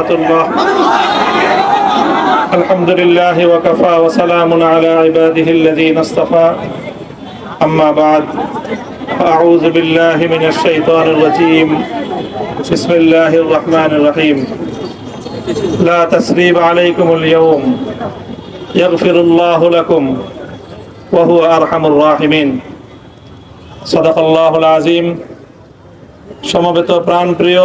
ورحمة الله الحمد لله وكفى وسلام على عباده الذين اصطفى أما بعد أعوذ بالله من الشيطان الرجيم بسم الله الرحمن الرحيم لا تسريب عليكم اليوم يغفر الله لكم وهو أرحم الراحمين صدق الله العظيم সমবেত প্রাণপ্রিয়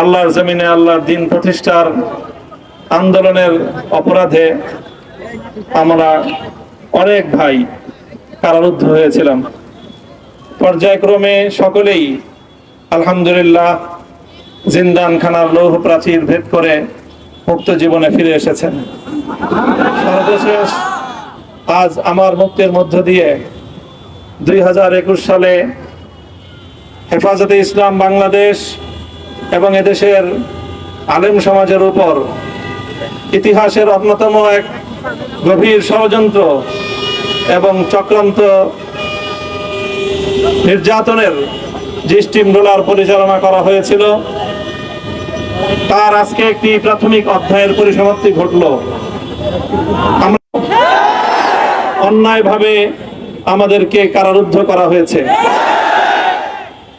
আল্লাহর জমিনে আল্লাহর দিন প্রতিষ্ঠার আন্দোলনের অপরাধে আমরা অনেক ভাই কারারুদ্ধ হয়েছিলাম। পর্যায়ক্রমে সকলেই আলহামদুলিল্লাহ জিন্দান খানার লৌহ প্রাচীর ভেদ করে মুক্ত জীবনে ফিরে এসেছেন। সর্বশেষ আজ আমার মুক্তির মধ্য দিয়ে দুই হাজার একুশ সালে হেফাজতে ইসলাম বাংলাদেশ এবং এদেশের আলেম সমাজের উপর ইতিহাসের অন্যতম এক গভীর ষড়যন্ত্র এবং চক্রান্ত নির্যাতনের যে স্টিম রোলার পরিচালনা করা হয়েছিল, তার আজকে একটি প্রাথমিক অধ্যায়ের পরিসমাপ্তি ঘটল। অন্যায়ভাবে আমাদেরকে কারারুদ্ধ করা হয়েছে।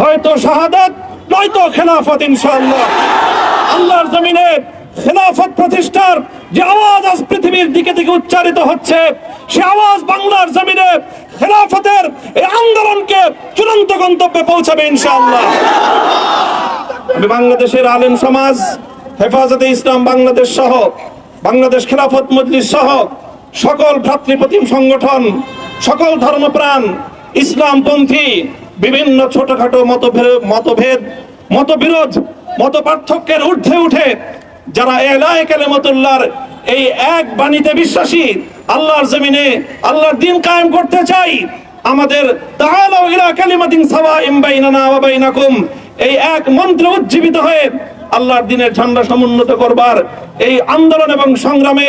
হয়তো শাহাদাত, নয়তো খেলাফত, ইনশাআল্লাহ। আল্লাহর জমিনে খেলাফত প্রতিষ্ঠার যে আওয়াজ আজ পৃথিবীর দিকে দিকে উচ্চারিত হচ্ছে, সে আওয়াজ বাংলার জমিনে খেলাফতের এই আন্দোলনকে চূড়ান্ত গন্তব্যে পৌঁছাবে, ইনশাআল্লাহ। আমি বাংলাদেশের আলেম সমাজ, হেফাজতে ইসলাম বাংলাদেশ সহ, বাংলাদেশ খেলাফত মজলিস সহ, সকল ভ্রাতৃপ্রতিম সংগঠন, সকল ধর্মপ্রাণ, ইসলামপন্থী বিভিন্ন ছোটখাটো মতভেদ মতভেদ, মতবিরোধ মত পার্থক্যের ঊর্ধ্বে উঠে যারা এলায় কালেমতুল্লাহর এই এক বাণীতে বিশ্বাসী, আল্লাহর জমিনে আল্লাহর দিন কায়েম করতে চাই, আমাদের তাআলাউ ইলা কালিমাতিন সাওয়াইম বাইনানা ওয়া এই এক মন্ত্রে উজ্জীবিত হয়ে আল্লাহর দিনের ঝান্ডা সমুন্নত করবার এই আন্দোলন এবং সংগ্রামে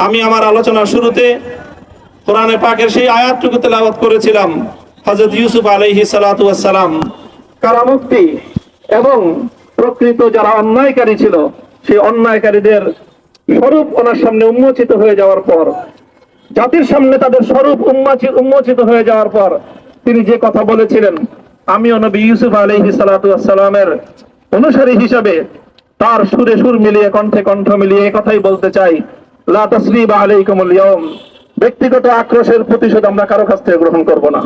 আমি আমার আলোচনার শুরুতে কোরআনে পাকের সেই আয়াতটুকু তেলাওয়াত করেছিলাম, হযরত ইউসুফ আলাইহিস সালাতু ওয়াস সালাম কারামুক্তি এবং প্রকৃত যারা অন্যায়কারী ছিল, সেই অন্যায়কারীদের স্বরূপ ওনার সামনে উন্মোচিত হয়ে যাওয়ার পর, জাতির সামনে তাদের স্বরূপ উন্মোচি- উন্মোচিত হয়ে যাওয়ার পর তিনি যে কথা বলেছিলেন, আমিও নবী ইউসুফ আলাইহি সালামের অনুসারী হিসাবে তার সুরে সুর মিলিয়ে, কণ্ঠে কণ্ঠ মিলিয়ে কথাই বলতে চাই। ব্যক্তিগত আক্রোশের প্রতিশোধ আমরা কারও কাছ থেকে গ্রহণ করব না।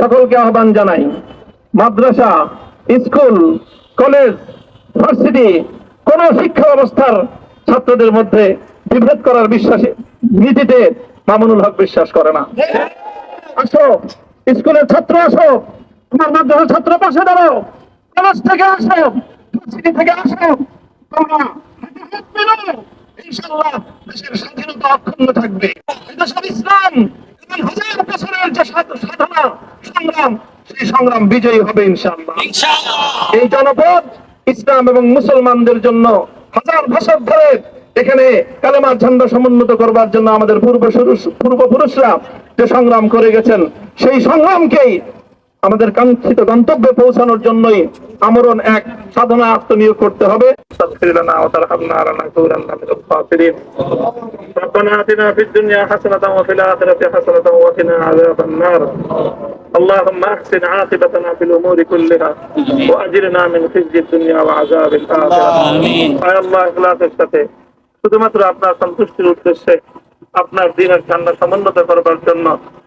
সকলকে আহ্বান জানাই, মাদ্রাসা, স্কুল, কলেজ, ভার্সিটি, কোন শিক্ষা ব্যবস্থার ছাত্রদের মধ্যে বিভেদ করার বিশ্বাসে নীতিতে মামুনুল হক বিশ্বাস করে না। আসো, স্কুলের ছাত্র আসো তোমার মাদ্রাসার ছাত্র পাশে দাঁড়াও। কলেজ থেকে আসো, ভার্সিটি থেকে আসো। তোমরা। দেশের স্বাধীনতা অক্ষুণ্ণ থাকবে। দেশের ইসলাম। এবং হাজার বছরের যে সাধনা সংগ্রাম সেই সংগ্রাম বিজয়ী হবে ইনশাআল্লাহ। এই জনপদ ইসলাম এবং মুসলমানদের জন্য হাজার বছর ধরে এখানে কালেমার ঝান্ডা সমুন্নত করবার জন্য আমাদের পূর্বপুরুষ পূর্বপুরুষরা যে সংগ্রাম করে গেছেন সেই সংগ্রামকেই আমাদের কাঙ্ক্ষিত গন্তব্যে পৌঁছানোর জন্যই আমরণ এক সাধনা আত্মনিয়োগ করতে হবে তাগফির লানা ওয়া তারহামনা ওয়া লানাকুনান্না মিনাল খাসিরিন ربنا آتنا في الدنيا حسنة وفي الآخرة حسنة وقنا عذاب النار اللهم أحسن عاقبتنا في الأمور كلها وأجرنا من خزي الدنيا وعذاب الآخرة آمين আয় আল্লাহ ইখলাসের সাথে শুধুমাত্র আপনার সন্তুষ্টির উদ্দেশ্যে আপনার দিনের ঠান্ডা সমুন্নত করবার জন্য হে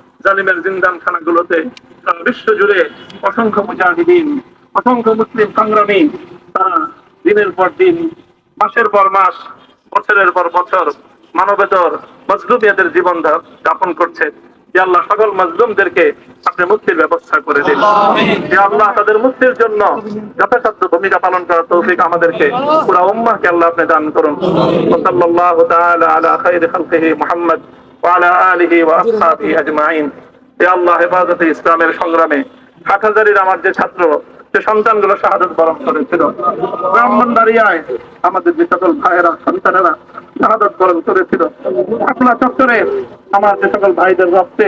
জালিমের জিন্দান খানাগুলোতে সারা বিশ্ব জুড়ে অসংখ্য মুজাহিদিন, অসংখ্য মুসলিম সংগ্রামী তারা দিনের পর দিন, মাসের পর মাস, বছরের পর বছর মানবেতর মজলুমিয়াদের জীবন যাপন করছে। যে আল্লাহ সকল মজলুমদেরকে আপনি মুক্তির ব্যবস্থা করে দিন। যে আল্লাহ তাদের মুক্তির জন্য যথাসাধ্য ভূমিকা পালন করার তৌফিক আমাদেরকে পুরা উম্মাহকে আল্লাহ আপনি দান করুন। সাল্লাল্লাহু আলা খাইরি খালকিহি মুহাম্মদ। ওয়া আলা আলিহি ওয়া আসহাবিহি আজমাইন হে আল্লাহ, হেফাজতে ইসলামের সংগ্রামে হাটহাজারির আমার যে ছাত্র, যে সন্তানগুলো শাহাদত বরণ করেছিল ব্রাহ্মণবাড়িয়ায় আমাদের যে সকল ভাইয়েরা, সন্তানেরা শাহাদত বরণ করেছিল আপনার চত্বরে আমার যে সকল ভাইদের রক্তে